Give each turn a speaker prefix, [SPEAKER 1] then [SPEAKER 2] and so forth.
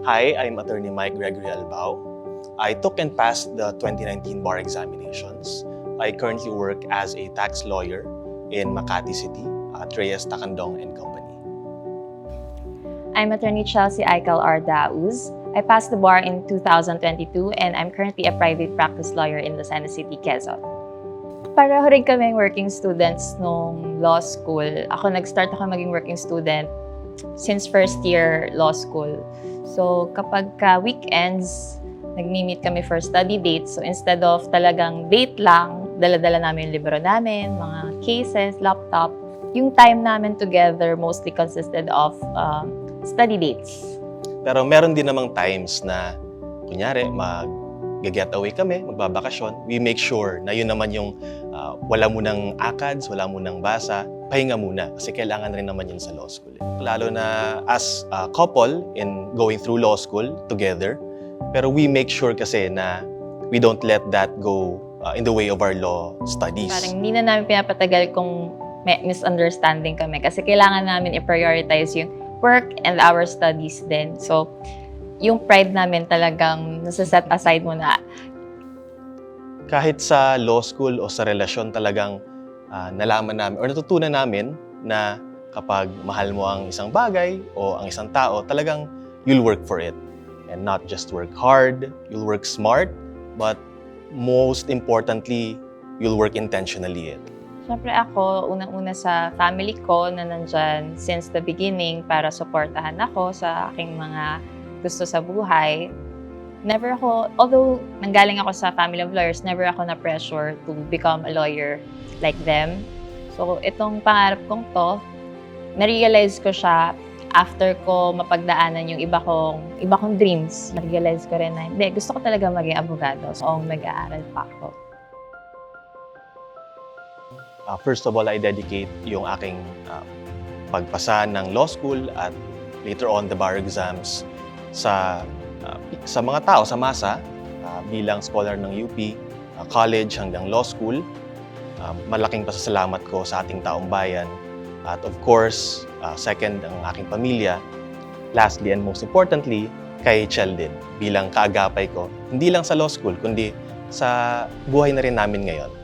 [SPEAKER 1] Hi, I'm attorney Mike Gregory Albao. I took and passed the 2019 bar examinations. I currently work as a tax lawyer in Makati City uh, at Reyes Takandong and Company.
[SPEAKER 2] I'm attorney Chelsea Aikal R. I passed the bar in 2022 and I'm currently a private practice lawyer in Lucena City, Quezon. Pareho rin kami working students nung law school. Ako nag-start ako maging working student since first year law school. So kapag ka weekends, nagmi-meet kami for study dates. So instead of talagang date lang, dala-dala namin yung libro namin, mga cases, laptop. Yung time namin together mostly consisted of um, study dates.
[SPEAKER 1] Pero meron din namang times na, kunyari, mag get away kami, magbabakasyon, we make sure na yun naman yung ah, wala munang ACADS, wala munang basa, pahinga muna kasi kailangan rin naman yun sa law school. Lalo na as a couple in going through law school together, pero we make sure kasi na we don't let that go ah, in the way of our law studies.
[SPEAKER 2] Parang hindi na namin pinapatagal kung may misunderstanding kami kasi kailangan namin i-prioritize yung work and our studies din. So, yung pride namin talagang nasa-set aside muna.
[SPEAKER 1] kahit sa law school o sa relasyon talagang ah, nalaman namin or natutunan namin na kapag mahal mo ang isang bagay o ang isang tao, talagang you'll work for it. And not just work hard, you'll work smart, but most importantly, you'll work intentionally it.
[SPEAKER 2] Siyempre ako, unang-una sa family ko na nandyan since the beginning para supportahan ako sa aking mga gusto sa buhay. Never ako, although nanggaling ako sa family of lawyers, never ako na pressure to become a lawyer like them. So itong pangarap kong to, na-realize ko siya after ko mapagdaanan yung iba kong, iba kong dreams. Na-realize ko rin na, hindi, gusto ko talaga maging abogado. So, mag-aaral pa ako.
[SPEAKER 1] Uh, first of all, I dedicate yung aking uh, pagpasa ng law school at later on the bar exams sa uh, sa mga tao sa masa uh, bilang scholar ng UP, uh, college hanggang law school. Uh, malaking pasasalamat ko sa ating taong bayan at of course, uh, second ang aking pamilya. Lastly and most importantly, kay Cheldin bilang kaagapay ko, hindi lang sa law school, kundi sa buhay na rin namin ngayon.